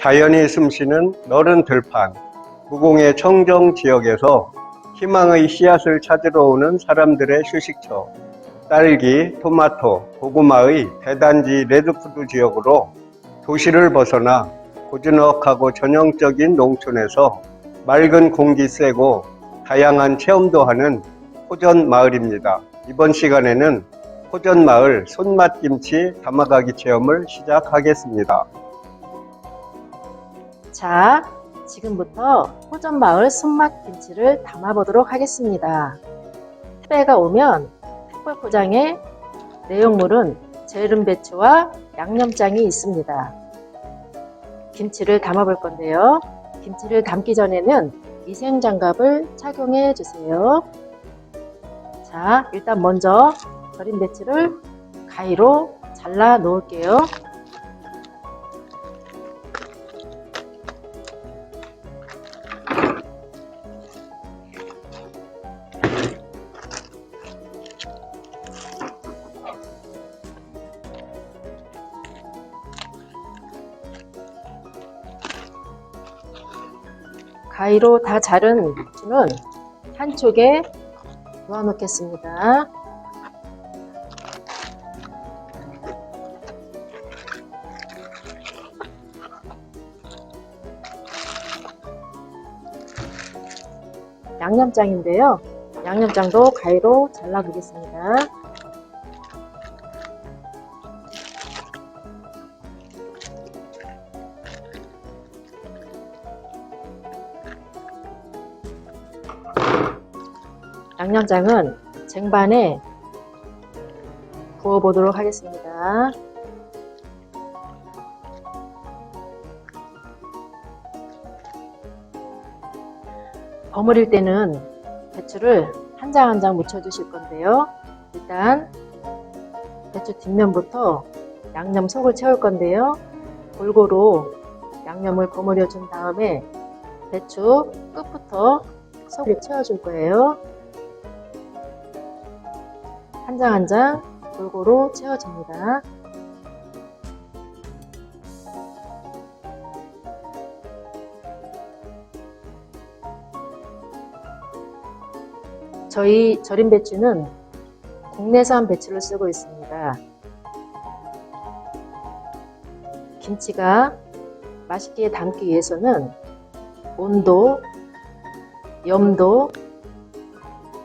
자연이 숨쉬는 너른 들판, 무공의 청정 지역에서 희망의 씨앗을 찾으러 오는 사람들의 휴식처, 딸기, 토마토, 고구마의 대단지 레드푸드 지역으로 도시를 벗어나 고즈넉하고 전형적인 농촌에서 맑은 공기 쐬고 다양한 체험도 하는 호전 마을입니다. 이번 시간에는 호전 마을 손맛 김치 담아가기 체험을 시작하겠습니다. 자, 지금부터 호전마을 손맛 김치를 담아보도록 하겠습니다. 택배가 오면 택배 포장에 내용물은 재름 배추와 양념장이 있습니다. 김치를 담아볼 건데요. 김치를 담기 전에는 위생장갑을 착용해 주세요. 자, 일단 먼저 절인 배추를 가위로 잘라 놓을게요. 가위로 다 자른 배추는 한쪽에 놓아 놓겠습니다. 양념장인데요. 양념장도 가위로 잘라 보겠습니다. 양념장은 쟁반에 부어 보도록 하겠습니다. 버무릴 때는 배추를 한 장 한 장 묻혀 주실 건데요. 일단 배추 뒷면부터 양념 속을 채울 건데요. 골고루 양념을 버무려 준 다음에 배추 끝부터 속을 채워줄 거예요. 한 장 한 장 골고루 채워줍니다. 저희 절임 배추는 국내산 배추를 쓰고 있습니다. 김치가 맛있게 담기 위해서는 온도, 염도,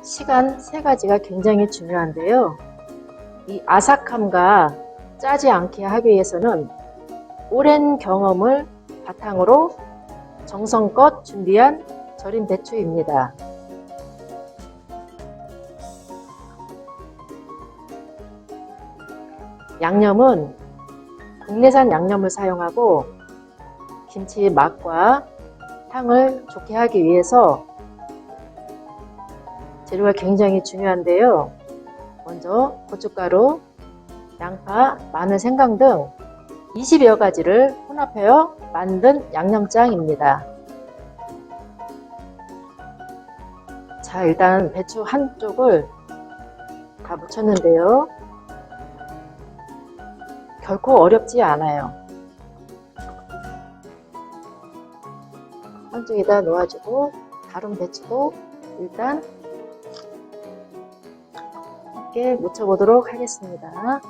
시간 세 가지가 굉장히 중요한데요. 이 아삭함과 짜지 않게 하기 위해서는 오랜 경험을 바탕으로 정성껏 준비한 절임 배추입니다. 양념은 국내산 양념을 사용하고 김치의 맛과 향을 좋게 하기 위해서 재료가 굉장히 중요한데요. 먼저 고춧가루, 양파, 마늘, 생강 등 20여 가지를 혼합하여 만든 양념장입니다. 자, 일단 배추 한쪽을 다 묻혔는데요. 결코 어렵지 않아요. 한쪽에다 놓아주고 다른 배추도 일단 함께 묻혀보도록 하겠습니다.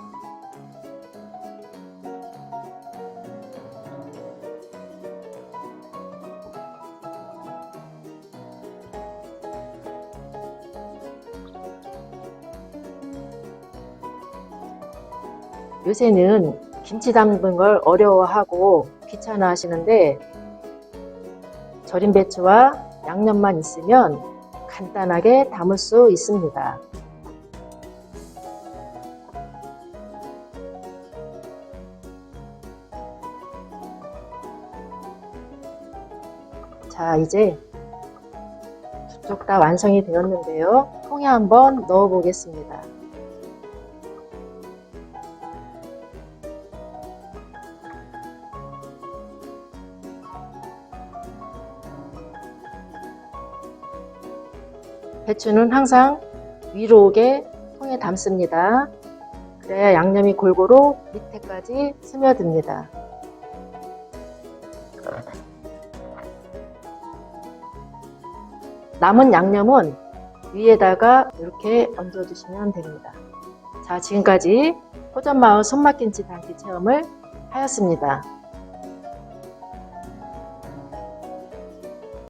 요새는 김치 담는 걸 어려워하고 귀찮아 하시는데 절인 배추와 양념만 있으면 간단하게 담을 수 있습니다. 자, 이제 두쪽 다 완성이 되었는데요. 통에 한번 넣어 보겠습니다. 배추는 항상 위로 오게 통에 담습니다. 그래야 양념이 골고루 밑에까지 스며듭니다. 남은 양념은 위에다가 이렇게 얹어주시면 됩니다. 자, 지금까지 호전마을 손맛김치 담기 체험을 하였습니다.